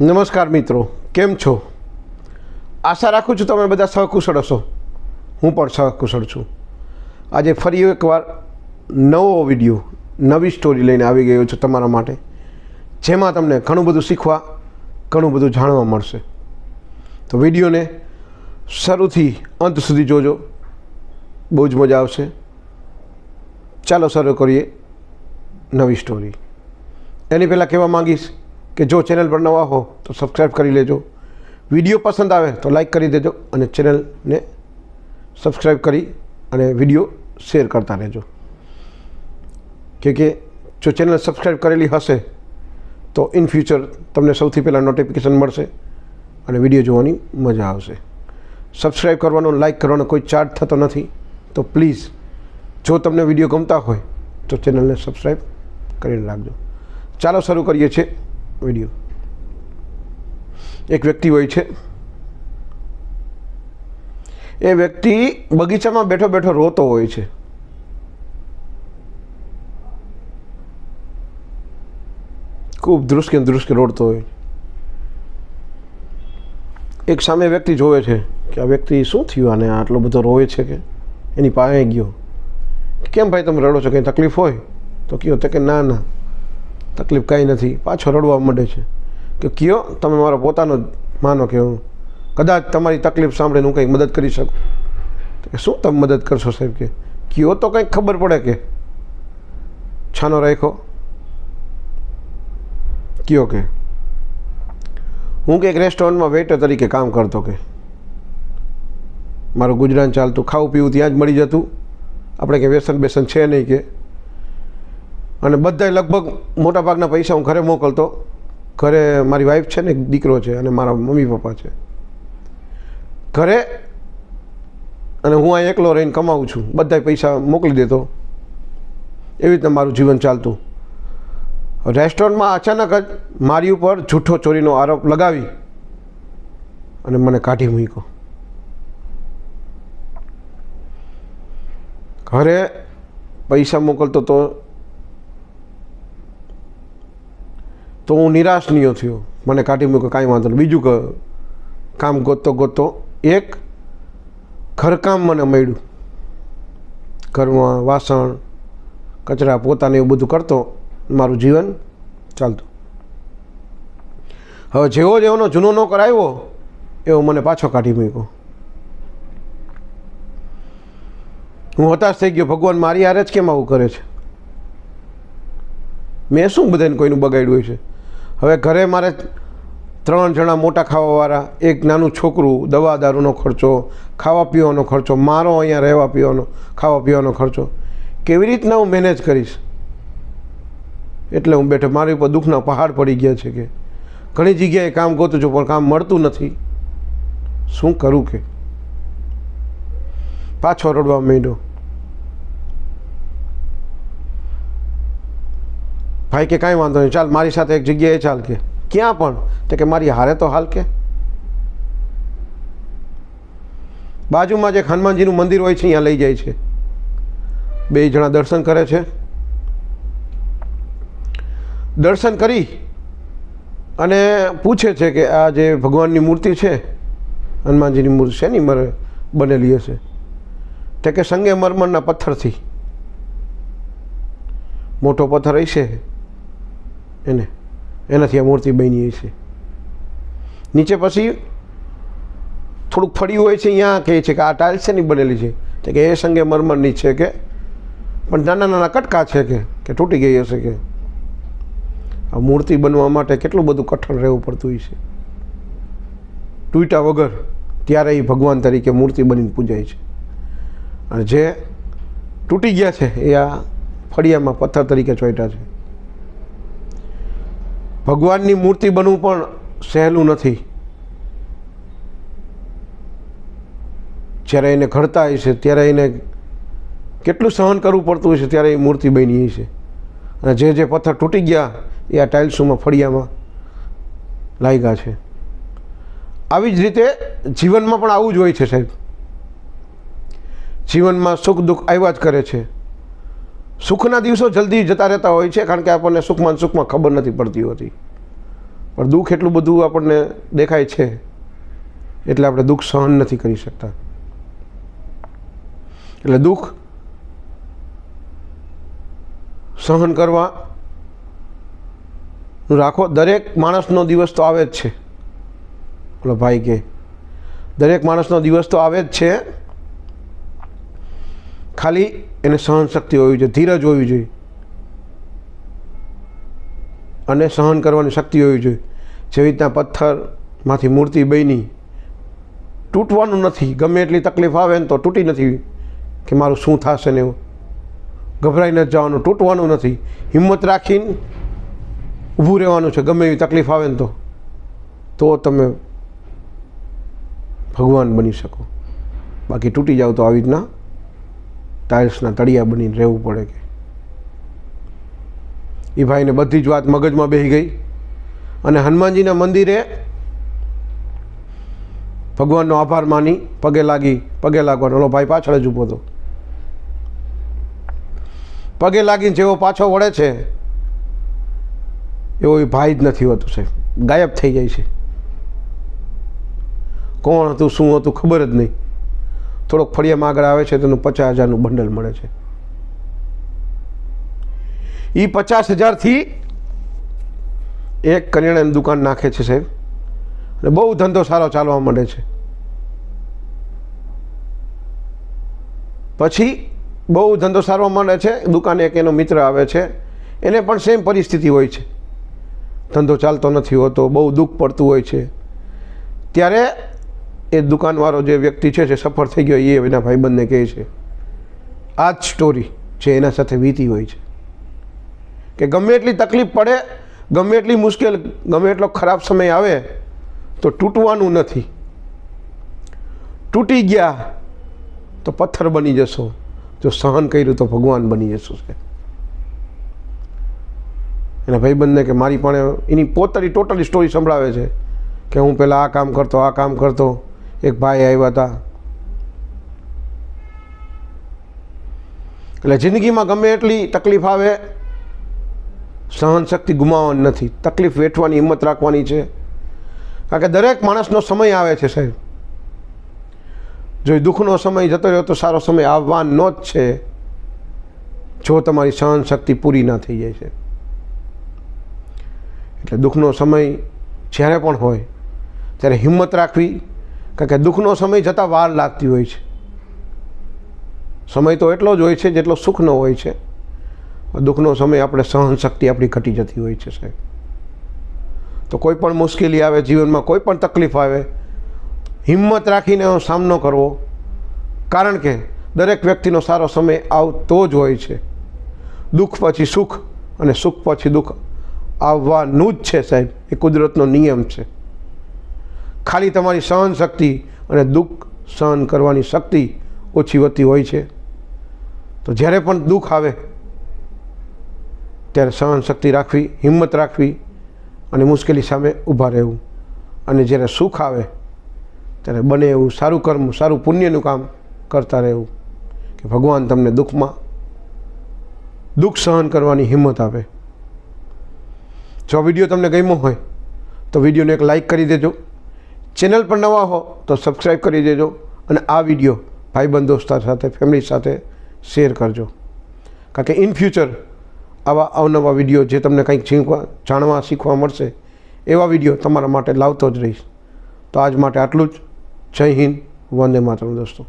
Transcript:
નમસ્કાર મિત્રો, કેમ છો? આશા રાખું છું તમે બધા સહકુશળ હશો. હું પણ સહકુશળ છું. આજે ફરી એકવાર નવો વીડિયો, નવી સ્ટોરી લઈને આવી ગયો છું તમારા માટે, જેમાં તમને ઘણું બધું શીખવા, ઘણું બધું જાણવા મળશે. તો વિડીયોને શરૂથી અંત સુધી જોજો. બહુ જ મજા આવશે. ચાલો શરૂ કરીએ નવી સ્ટોરી એની પહેલાં કહેવા માંગીશ કે જો ચેનલ પર નવા હો તો સબસ્ક્રાઈબ કરી લેજો. વીડિયો પસંદ આવે તો લાઈક કરી દેજો અને ચેનલને સબસ્ક્રાઈબ કરી અને વીડિયો શેર કરતા રહેજો. કે કે જો ચેનલ સબસ્ક્રાઈબ કરેલી હશે તો ઇન ફ્યુચર તમને સૌથી પહેલાં નોટિફિકેશન મળશે અને વીડિયો જોવાની મજા આવશે. સબસ્ક્રાઈબ કરવાનો લાઈક કરવાનો કોઈ ચાર્જ થતો નથી તો પ્લીઝ જો તમને વીડિયો ગમતા હોય તો ચેનલને સબસ્ક્રાઈબ કરીને રાખજો. ચાલો શરૂ કરીએ છીએ. વીડિયો. એક વ્યક્તિ હોય છે. એ વ્યક્તિ બગીચામાં બેઠો બેઠો રોતો હોય છે. ખૂબ ધ્રુસકે ધ્રુસકે રોડતો હોય. એક સામે વ્યક્તિ જોવે છે કે આ વ્યક્તિ શું થયું આને? આટલો બધો રોવે છે કે? એની પાસે ગયો. કેમ ભાઈ તમે રડો છો? કંઈ તકલીફ હોય? તો કહો તો કે ના ના. તકલીફ કાંઈ નથી. પાછો રડવા માંડે છે કે કયો? તમે મારો પોતાનો જ માનો કે હું કદાચ તમારી તકલીફ સાંભળીને હું કંઈક મદદ કરી શકું. કે શું તમે મદદ કરશો સાહેબ કે? કયો તો કંઈક ખબર પડે કે? છાનો રાખ્યો? કયો કે? હું કંઈક રેસ્ટોરન્ટમાં વેટર તરીકે કામ કરતો કે? મારું ગુજરાન ચાલતું ખાવું પીવું ત્યાં જ મળી જતું. આપણે કે વ્યસન બેસન છે નહીં કે? અને બધાય લગભગ મોટાભાગના પૈસા હું ઘરે મોકલતો. ઘરે મારી વાઈફ છે ને દીકરો છે અને મારા મમ્મી પપ્પા છે. ઘરે અને હું અહીં એકલો રહીને કમાવું છું. બધાય પૈસા મોકલી દેતો. એવી રીતે મારું જીવન ચાલતું. રેસ્ટોરન્ટમાં અચાનક જ મારી ઉપર જૂઠો ચોરીનો આરોપ લગાવી અને મને કાઢી મૂક્યો. ઘરે પૈસા મોકલતો તો તો હું નિરાશનીય થયો. મને કાઢી મૂક્યો કાંઈ વાંધો નહીં. બીજું કામ ગોતતો ગોતતો એક ઘરકામ મને મળ્યું. ઘરમાં વાસણ, કચરા, પોતાને એવું બધું કરતો, મારું જીવન ચાલતું. હવે જેવો જેવોનો જૂનો નોકર આવ્યો, એવો મને પાછો કાઢી મૂક્યો. હું હતાશ થઈ ગયો, ભગવાન મારી હારે જ કેમ આવું કરે છે? મેં શું બધાને કોઈનું બગાડ્યું છે? હવે ઘરે મારે ત્રણ જણા મોટા ખાવાવાળા, એક નાનું છોકરું, દવા દારૂનો ખર્ચો, ખાવા પીવાનો ખર્ચો, મારો અહીંયા રહેવા પીવાનો, ખાવા પીવાનો ખર્ચો. કેવી રીતના હું મેનેજ કરીશ? એટલે હું બેઠો, મારી ઉપર દુઃખના પહાડ પડી ગયા છે કે ઘણી જગ્યાએ કામ ગોતું છું, પણ કામ મળતું નથી. શું કરું કે? પાછો રડવા માંડ્યો. ભાઈ કે કાંઈ વાંધો નહીં, ચાલ, મારી સાથે એક જગ્યાએ ચાલ કે. ક્યાં પણ? તો કે મારી હારે તો હાલ કે. બાજુમાં જે હનુમાનજીનું મંદિર હોય છે અહીંયા લઈ જાય છે. બે જણા દર્શન કરે છે. દર્શન કરી અને પૂછે છે કે આ જે ભગવાનની મૂર્તિ છે, હનુમાનજીની મૂર્તિ છે ની મરે બનેલી હશે. તે કે સંગે મરમરના પથ્થરથી. મોટો પથ્થર હશે. એને. એનાથી આ મૂર્તિ બની છે નીચે પછી થોડુંક ફળ્યું હોય છે અહીંયા કહે છે કે આ ટાઇલ્સ શેની બનેલી છે. તો કે એ સંગે મરમરની છે કે, પણ નાના નાના કટકા છે કે કે તૂટી ગઈ હશે કે. આ મૂર્તિ બનવા માટે કેટલું બધું કઠણ રહેવું પડતું હોય છે તૂટ્યા વગર ત્યારે એ ભગવાન તરીકે મૂર્તિ બનીને પૂજાય છે. અને જે તૂટી ગયા છે, એ આ ફળિયામાં પથ્થર તરીકે ચોંટ્યા છે. ભગવાનની મૂર્તિ બનવું પણ સહેલું નથી. જ્યારે એને ઘડતા હોય છે, ત્યારે એને કેટલું સહન કરવું પડતું હોય છે, ત્યારે એ મૂર્તિ બની છે. અને જે જે પથ્થર તૂટી ગયા, એ આ ટાઇલ્સોમાં ફળિયામાં લાગ્યા છે. આવી જ રીતે જીવનમાં પણ આવું જ હોય છે સાહેબ. જીવનમાં સુખ દુઃખ આવ્યા જ કરે છે. સુખના દિવસો જલ્દી જતા રહેતા હોય છે, કારણ કે આપણને સુખમાં સુખમાં ખબર નથી પડતી હોતી. પણ દુઃખ એટલું બધું આપણને દેખાય છે, એટલે આપણે દુઃખ સહન નથી કરી શકતા. એટલે દુઃખ સહન કરવા રાખો. દરેક માણસનો દિવસ તો આવે જ છે. ઓલો ભાઈ કે, દરેક માણસનો દિવસ તો આવે જ છે ખાલી એને સહન શક્તિ હોવી જોઈએ, ધીરજ હોવી જોઈએ. અને સહન કરવાની શક્તિ હોવી જોઈએ. જેવી રીતના પથ્થરમાંથી મૂર્તિ બની, તૂટવાનું નથી. ગમે એટલી તકલીફ આવે ને તો તૂટી નથી. કે મારું શું થશે ને એવું. ગભરાઈ નથી જવાનું, તૂટવાનું નથી. હિંમત રાખીને ઊભું રહેવાનું છે, ગમે એવી તકલીફ આવે ને તો. તો તમે ભગવાન બની શકો. બાકી તૂટી જાઓ તો આવી રીતના ટાઇલ્સના તળિયા બનીને રહેવું પડે કે. એ ભાઈને બધી જ વાત મગજમાં બેસી ગઈ. અને હનુમાનજીના મંદિરે ભગવાનનો આભાર માની પગે લાગી, પગે લાગવાનો. ઓલો ભાઈ, પાછળ જ ઊભો હતો પગે લાગીને જેવો પાછો વળે છે, એવો એ ભાઈ જ નથી હોતું સાહેબ. ગાયબ થઈ જાય છે. કોણ હતું, શું હતું ખબર જ નહીં. થોડોક ફળિયામાં આગળ આવે છે, તેનું પચાસ હજારનું બંડલ મળે છે. એ પચાસ હજારથી એક કરિયાણાની દુકાન નાખે છે સાહેબ. અને બહુ ધંધો સારો ચાલવા માંડે છે. પછી બહુ ધંધો સારવા માંડે છે, દુકાને એક એનો મિત્ર આવે છે, એને પણ સેમ પરિસ્થિતિ હોય છે. ધંધો ચાલતો નથી હોતો, બહુ દુઃખ પડતું હોય છે. ત્યારે એ દુકાનવાળો જે વ્યક્તિ છે, જે સફળ થઈ ગયો એ એના ભાઈબંધને કહે છે આ જ સ્ટોરી જે એના સાથે વીતી હોય છે. કે ગમે એટલી તકલીફ પડે, ગમે એટલી મુશ્કેલ, ગમે એટલો ખરાબ સમય આવે, તો તૂટવાનું નથી. તૂટી ગયા, તો પથ્થર બની જશો. જો સહન કર્યું, તો ભગવાન બની જશો છે એના ભાઈબંધને કે, મારી પણ એની પોતાની ટોટલી સ્ટોરી સંભળાવે છે કે, હું પહેલાં આ કામ કરતો, આ કામ કરતો એક ભાઈ આવ્યા હતા. એટલે જિંદગીમાં ગમે એટલી તકલીફ આવે સહન શક્તિ ગુમાવવાની નથી. તકલીફ વેઠવાની, હિંમત રાખવાની છે. કારણ કે દરેક માણસનો સમય આવે છે સાહેબ. જો દુઃખનો સમય જતો રહ્યો તો સારો સમય આવવાનો જ છે. જો તમારી સહન શક્તિ પૂરી ના થઈ જાય છે. એટલે દુઃખનો સમય જ્યારે પણ હોય, ત્યારે હિંમત રાખવી કારણ કે દુઃખનો સમય જતાં વાર લાગતી હોય છે. સમય તો એટલો જ હોય છે જેટલો સુખનો હોય છે. દુઃખનો સમય આપણે સહન શક્તિ આપણી ઘટી જતી હોય છે સાહેબ. તો કોઈ પણ મુશ્કેલી આવે, જીવનમાં કોઈ પણ તકલીફ આવે, હિંમત રાખીને એનો સામનો કરવો. કારણ કે દરેક વ્યક્તિનો સારો સમય આવતો જ હોય છે. દુઃખ પછી સુખ અને સુખ પછી દુઃખ આવવાનું જ છે સાહેબ. એ કુદરતનો નિયમ છે. ખાલી તમારી સહન શક્તિ અને દુઃખ સહન કરવાની શક્તિ ઓછી વધતી હોય છે. તો જ્યારે પણ દુઃખ આવે, ત્યારે સહન શક્તિ રાખવી, હિંમત રાખવી અને મુશ્કેલી સામે ઊભા રહેવું. અને જ્યારે સુખ આવે, ત્યારે બને એવું સારું કર્મ, સારું પુણ્યનું કામ કરતા રહેવું કે ભગવાન તમને દુઃખમાં, દુઃખ સહન કરવાની હિંમત આપે. જો વીડિયો તમને ગમ્યો હોય, તો વિડીયોને એક લાઈક કરી દેજો. ચેનલ પર નવા હો તો સબસ્ક્રાઈબ કરી દેજો અને આ વીડિયો ભાઈબંધ દોસ્તાર સાથે ફેમિલી સાથે શેર કરજો. કારણ કે ઇન ફ્યુચર આવા અવનવા વીડિયો જે તમને કંઈક શીખવા, જાણવા, શીખવા મળશે, એવા વીડિયો તમારા માટે લાવતો જ રહીશ. તો આજ માટે આટલું જ. જય હિન્દ, વંદે માતરમ દોસ્તો.